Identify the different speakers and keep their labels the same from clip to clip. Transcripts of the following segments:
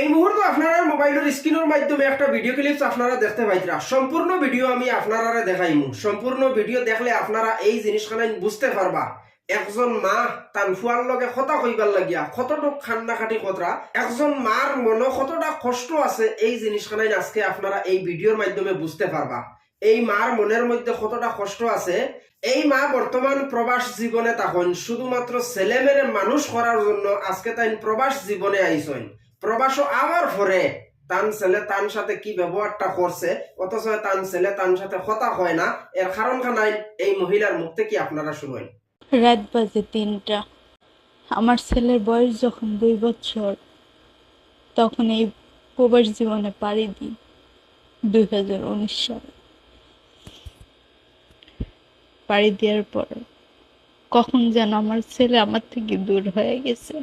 Speaker 1: এই মুহূর্তে আপনারা মোবাইলের স্ক্রিনের মাধ্যমে একটা ভিডিও ক্লিপস আপনারা দেখতে পাইতরা। সম্পূর্ণ ভিডিও আমি আপনারা দেখাইমু। সম্পূর্ণ ভিডিও দেখলে আপনারা এই জিনিসখানে বুঝতে পারবা। একজন মা তান ফুয়ার লগে কথা কইবার লাগিয়া কতটুক খান্না খাটি কতরা। একজন মার মনে কতটা কষ্ট আছে এই জিনিসখানে আজকে আপনারা এই ভিডিওর মাধ্যমে বুঝতে পারবা। এই মার মনের মধ্যে কতটা কষ্ট আছে। এই মা বর্তমান প্রবাস জীবনে তখন শুধুমাত্র ছেলে মেরে মানুষ করার জন্য আজকে তাই প্রবাস জীবনে আইসেন প্রবাস আবার পরে তান ছেলে তান সাথে কি ব্যবহারটা করছে অথচ তান ছেলে তান সাথে কথা হয় না। এর কারণ খানাই এই মহিলার মুখ থেকে আপনারা শুনেন।
Speaker 2: রাত বাজে তিনটা। আমার ছেলের বয়স যখন দুই বছর, তখন এই প্রবাস জীবনে পাড়ি দিই দুই হাজার উনিশ সালে। পাড়ি দেওয়ার পর কখন যেন আমার ছেলে আমার থেকে দূর হয়ে গেছে।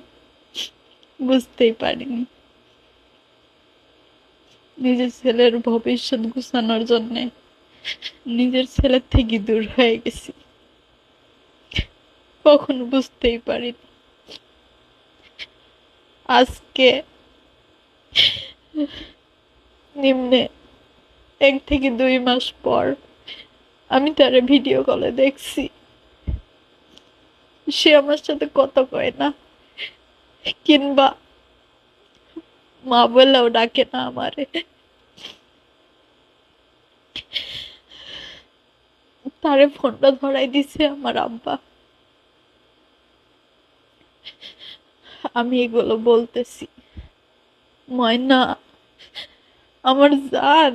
Speaker 2: বুঝতেই পারিনি। নিজের ছেলের ভবিষ্যৎ গুছানোর জন্যে নিজের ছেলের থেকে দূর হয়ে গেছি। কখনো বুঝতেই পারিনি। আজকে নিম্নে এক থেকে দুই মাস পর আমি তারে ভিডিও কলে দেখছি। সে আমার সাথে কথা কয় না, কিংবা মা বললেও ডাকে না আমারে। তারে ফোনটা ধরাই দিছে আমার আব্বা। আমি এগুলো বলতেছি। ময়না, আমার জান,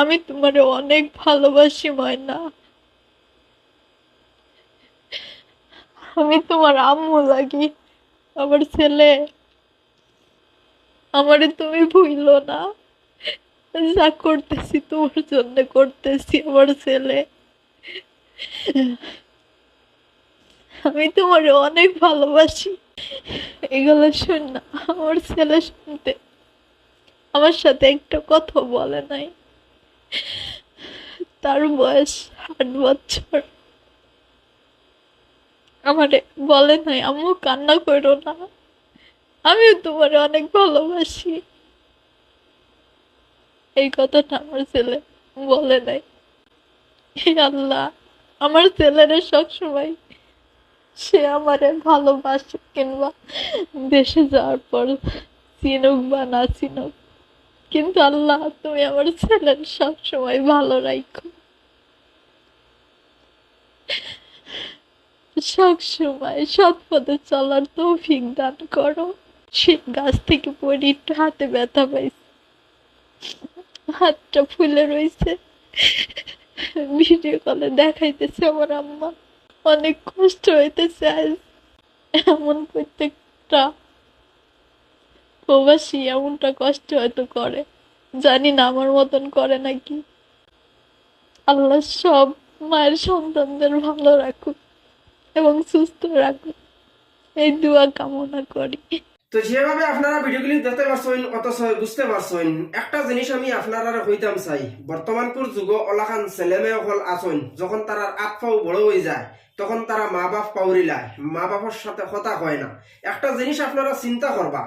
Speaker 2: আমি তোমারে অনেক ভালোবাসি ময়না। আমি তোমার আম্মু লাগি, আমার ছেলে। আমারে তুমি ভুইলো না। যা করতেছি তোমার জন্য করতেছি আমার ছেলে। আমি তোমার অনেক ভালোবাসি। এগুলো শুন না, আমার ছেলে শুনতে আমার সাথে একটা কথা বলে নাই। তার বয়স আট বছর। আমারে বলে নাই, আম্মু কান্না করো না। আমিও তোমার অনেক ভালোবাসি। এই কথাটা আমার ছেলে বলে নাই। আল্লাহ, আমার ছেলেরা সবসময় সে আমারে ভালোবাসুক কিংবা দেশে যাওয়ার পর চিনুক বা না চিনুক। কিন্তু আল্লাহ, তুমি আমার ছেলের সবসময় ভালো রাখো সবসময় সৎ পথে চলার তৌফিক দান করো। সে গাছ থেকে পড়ে একটু হাতে ব্যথা পাইছে। হাতটা ফুলে রয়েছে ভিডিও কলে দেখাইতেছে আমার আম্মা। অনেক কষ্ট হইতেছে আজ। এমন প্রত্যেকটা প্রবাসী এমনটা কষ্ট হয়তো করে। জানি না আমার মতন করে নাকি। আল্লাহ সব মায়ের সন্তানদের ভালো রাখুক এবং সুস্থ রাখুক। এই দোয়া কামনা করি।
Speaker 1: তো যেভাবে আপনারা ভিডিওগুলি দেখতে পারছেন, অথচ বুঝতে পারছেন, একটা জিনিস আমি আপনারা হইতাম চাই। বর্তমানপুর যুগ অলাখান ছেলেমেয়ে হল আছেন, যখন তারা আত্মাও বড় হয়ে যায়, তখন তারা মা বাপ পাউরিলায় মা বাপের সাথে কথা হয় না। একটা জিনিস আপনারা চিন্তা করবা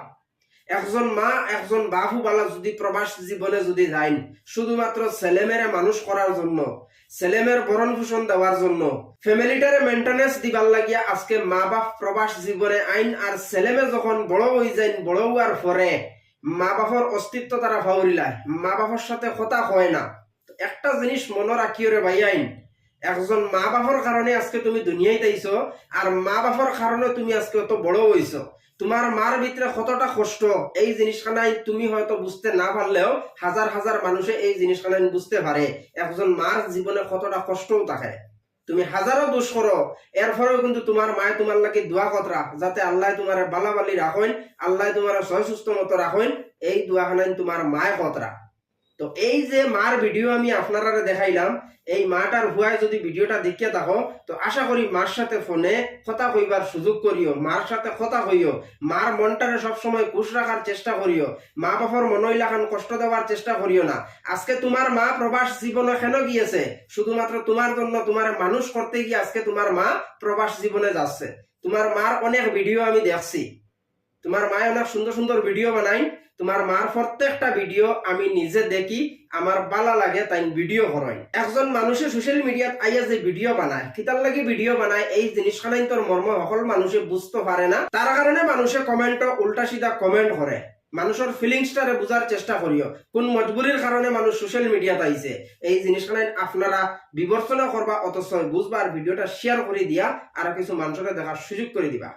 Speaker 1: একজন মা, একজন বাহু বালা যদি প্রবাস জীবনে যদি যাইন, শুধুমাত্র ছেলেমেয়েরে মানুষ করার জন্য, ছেলেমেয়ের ভরণ পোষণ দেওয়ার জন্য, ফ্যামিলিটারে মেনটেনেন্স দিবার লাগিয়া আজকে মা বাপ প্রবাস জীবনে আইন আর ছেলেমেয়ে যখন বড় হয়ে যাইন, বড় হওয়ার পরে মা বাপর অস্তিত্ব তারা ভাউরিলায় মা বাপর সাথে কথা হয় না। একটা জিনিস মনে রাখিও রে ভাই আইন একজন মা বাপর কারণে আজকে তুমি দুনিয়ায় তাইছো আর মা বাপর কারণে তুমি আজকে অত বড় হইছো তোমার মার ভিতরে কতটা কষ্ট? এই জিনিসখানাই তুমি হয়তো বুঝতে না পারলেও হাজার হাজার মানুষে এই জিনিসখানাই বুঝতে পারে একজন মার জীবনে কতটা কষ্টও থাকে। তুমি হাজারো দোষ করো এরপরেও কিন্তু তোমার মায়ে তোমার লাগে দোয়া কতরা যাতে আল্লাহ তোমার বালাবালি রাখেন আল্লাহ তোমার সয় সুস্থ মতো রাখেন এই দোয়াখানাই তোমার মায় কতরা তো এই যে মার ভিডিও আমি আপনারা দেখাইলাম, এই মাটার ভুয়ায় যদি ভিডিওটা দেখিয়ে থাকো, তো আশা করি মার সাথে ফোনে কথা কইবার সুযোগ করিও মার সাথে কথা কইও মার মনটারে সবসময় খুশ রাখার চেষ্টা করিও, মা বাপর মনইলাখান কষ্ট দেওয়ার চেষ্টা করিও না। আজকে তোমার মা প্রবাস জীবনে কেন গিয়েছে শুধুমাত্র তোমার জন্য তোমার মানুষ করতে গিয়ে আজকে তোমার মা প্রবাস জীবনে যাচ্ছে। তোমার মার অনেক ভিডিও আমি দেখছি। তোমার মায় অনেক সুন্দর সুন্দর ভিডিও বানাই। তোমার মার প্রত্যেকটা ভিডিও আমি নিজে দেখি, আমার বালা লাগে তাই ভিডিও করাই। একজন মানুষে সোশ্যাল মিডিয়াত আইয়া যে ভিডিও বানায় কিতার লাগি ভিডিও বানায়, এই জিনিসখানাই তোর মর্ম সকল মানুষে বুঝতে পারে না। তার কারণে মানুষে কমেন্ট উল্টা সিধা কমেন্ট করে। মানুষের ফিলিংসটারে বুঝার চেষ্টা করিও। কোন মজবুরির কারণে মানুষ সোশ্যাল মিডিয়াত আইছে, এই জিনিসখানাই আপনারা বিবর্চনা করবা, অথচ বুঝবা আর ভিডিওটা শেয়ার করে দিয়া, আর কিছু মানুষকে দেখার সুযোগ করে দিবা।